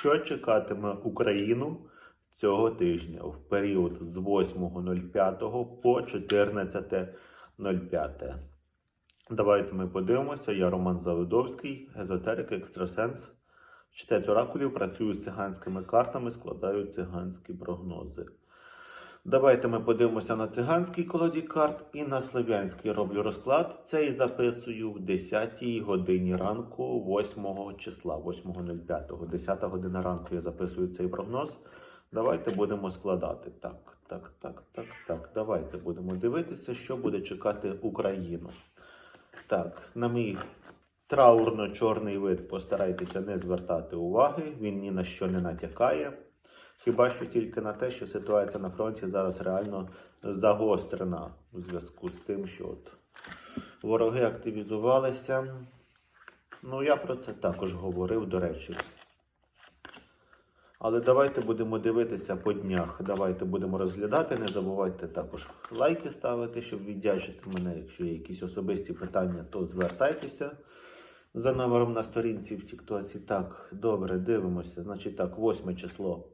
Що чекатиме Україну цього тижня в період з 8.05 по 14.05? Давайте ми подивимося. Я Роман Завидовський, езотерик, екстрасенс. Читець оракулів, працюю з циганськими картами, складаю циганські прогнози. Давайте ми подивимося на циганський колоді карт і на слов'янський роблю розклад. Цей записую в 10 годині ранку, 8 числа, 8.05. 10 година ранку я записую цей прогноз. Давайте будемо складати. Так, так, так, так, так. Давайте будемо дивитися, що буде чекати Україну. Так, на мій траурно-чорний вид постарайтеся не звертати уваги, він ні на що не натякає. Хіба що тільки на те, що ситуація на фронті зараз реально загострена у зв'язку з тим, що от вороги активізувалися. Ну, я про це також говорив, до речі. Але давайте будемо дивитися по днях. Давайте будемо розглядати. Не забувайте також лайки ставити, щоб віддячити мене. Якщо є якісь особисті питання, то звертайтеся за номером на сторінці в Тіктоці. Так, добре, дивимося. Значить так, 8 число.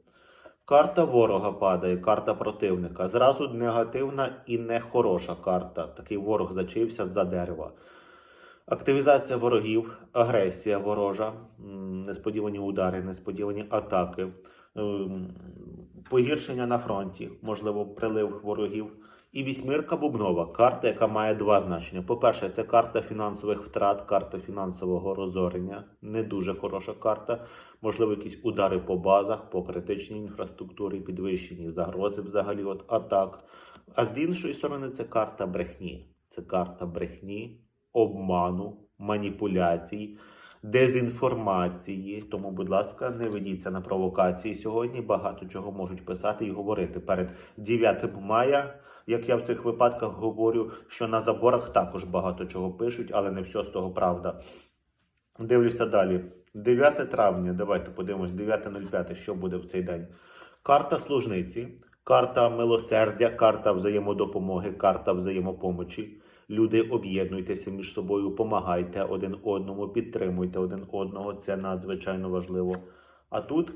Карта ворога падає, карта противника. Зразу негативна і нехороша карта. Такий ворог зачився за дерева. Активізація ворогів, агресія ворожа, несподівані удари, несподівані атаки, ем, погіршення на фронті, можливо, прилив ворогів. І вісьмірка бубнова карта, яка має два значення. По-перше, це карта фінансових втрат, карта фінансового розорення. Не дуже хороша карта. Можливо, якісь удари по базах, по критичній інфраструктурі, підвищені загрози взагалі от атак. А з іншої сторони, це карта брехні. Це карта брехні, обману, маніпуляцій, дезінформації. Тому, будь ласка, не ведіться на провокації сьогодні. Багато чого можуть писати і говорити перед 9 мая. Як я в цих випадках говорю, що на заборах також багато чого пишуть, але не все з того правда. Дивлюся далі. 9 травня, давайте подивимось, 9.05, що буде в цей день. Карта служниці, карта милосердя, карта взаємодопомоги, карта взаємопомочі. Люди, об'єднуйтеся між собою, помагайте один одному, підтримуйте один одного. Це надзвичайно важливо. А тут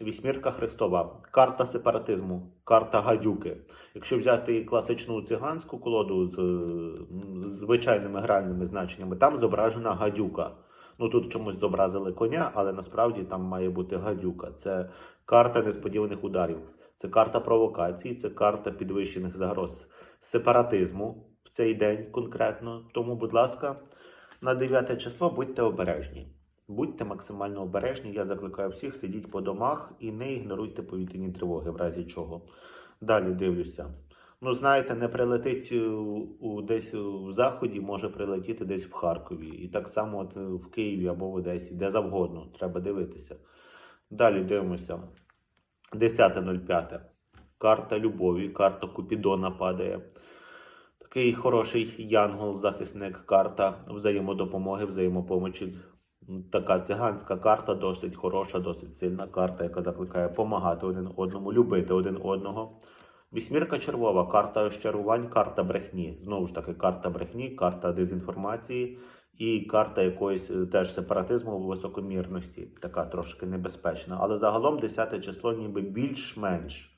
вісьмірка Христова, карта сепаратизму, карта гадюки. Якщо взяти класичну циганську колоду з звичайними гральними значеннями, там зображена гадюка. Ну тут чомусь зобразили коня, але насправді там має бути гадюка. Це карта несподіваних ударів, це карта провокацій, це карта підвищених загроз сепаратизму в цей день конкретно. Тому, будь ласка, на 9 число будьте обережні. Будьте максимально обережні. Я закликаю всіх сидіть по домах і не ігноруйте повітряні тривоги, в разі чого. Далі дивлюся. Ну, знаєте, не прилетить е, у, десь в заході, може прилетіти десь в Харкові. І так само от в Києві або в Одесі, де завгодно. Треба дивитися. Далі дивимося. 10.05. Карта любові, карта Купідона падає. Такий хороший янгол-захисник, карта взаємодопомоги, взаємопомочі. Така циганська карта, досить хороша, досить сильна карта, яка закликає допомагати один одному, любити один одного. Вісьмірка червова, карта розчарувань, карта брехні. Знову ж таки, карта брехні, карта дезінформації і карта якоїсь е, теж сепаратизму високомірності, така трошки небезпечна. Але загалом 10 число ніби більш-менш.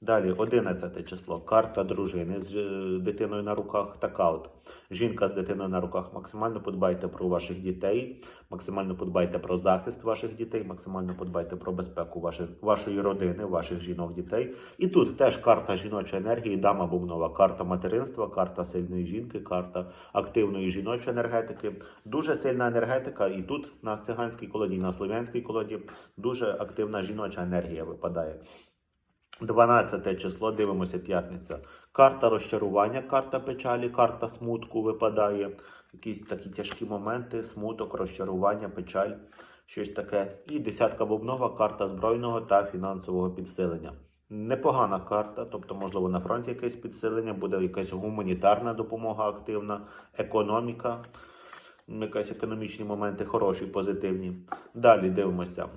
Далі 11 число. Карта дружини з е, дитиною на руках. Така от жінка з дитиною на руках. Максимально подбайте про ваших дітей, максимально подбайте про захист ваших дітей, максимально подбайте про безпеку ваших, вашої родини, ваших жінок, дітей. І тут теж карта жіночої енергії, дама бубнова, карта материнства, карта сильної жінки, карта активної жіночої енергетики. Дуже сильна енергетика. І тут на циганській колоді, на слов'янській колоді дуже активна жіноча енергія випадає. 12 число, дивимося п'ятниця. Карта розчарування, карта печалі, карта смутку випадає. Якісь такі тяжкі моменти, смуток, розчарування, печаль, щось таке. І десятка бубнова, карта збройного та фінансового підсилення. Непогана карта, тобто, можливо, на фронті якесь підсилення, буде якась гуманітарна допомога активна, економіка, якісь економічні моменти хороші, позитивні. Далі дивимося.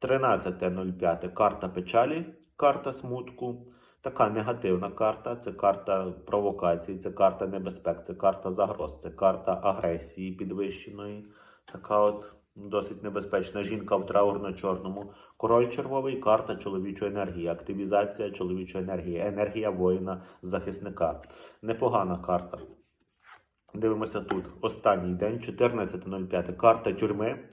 13.05 карта печалі, карта смутку. Така негативна карта, це карта провокацій, це карта небезпек, це карта загроз, це карта агресії підвищеної. Така от Досить небезпечна жінка в траурно-чорному. Король червовий, карта чоловічої енергії, активізація чоловічої енергії, енергія воїна, захисника. Непогана карта. Дивимося тут. Останній день, 14.05. Карта тюрми.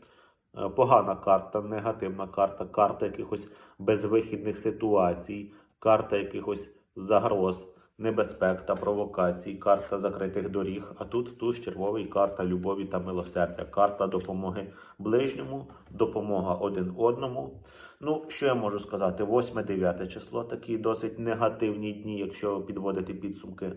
Е, Погана карта, негативна карта, карта якихось безвихідних ситуацій, карта якихось загроз, небезпек та провокацій, карта закритих доріг. А тут туз червовий карта любові та милосердя, карта допомоги ближньому, допомога один одному. Ну, що я можу сказати? 8-9 число такі досить негативні дні, якщо підводити підсумки.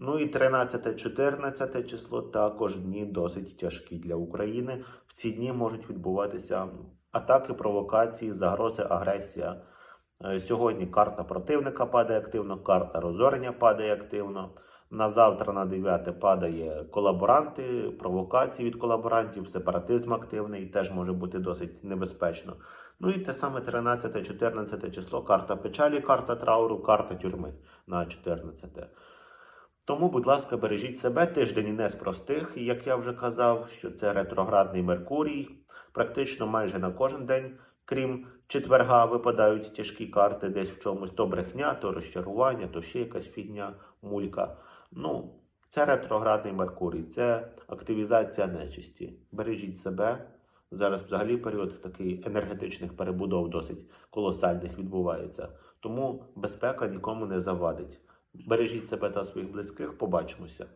Ну і 13-14 число також дні досить тяжкі для України. В ці дні можуть відбуватися атаки, провокації, загрози, агресія. Е, Сьогодні карта противника падає активно, карта розорення падає активно. На завтра на 9 падає колаборанти, провокації від колаборантів, сепаратизм активний, теж може бути досить небезпечно. Ну і те саме 13-14 число, карта печалі, карта трауру, карта тюрми на 14. Тому, будь ласка, бережіть себе. Тиждень не з простих, як я вже казав, що це ретроградний Меркурій. Практично майже на кожен день, крім четверга, випадають тяжкі карти, десь в чомусь то брехня, то розчарування, то ще якась фігня, мулька. Ну, це ретроградний Меркурій, це активізація нечисті. Бережіть себе. Зараз взагалі період такий енергетичних перебудов досить колосальних відбувається. Тому безпека нікому не завадить. Бережіть себе та своїх близьких. Побачимося.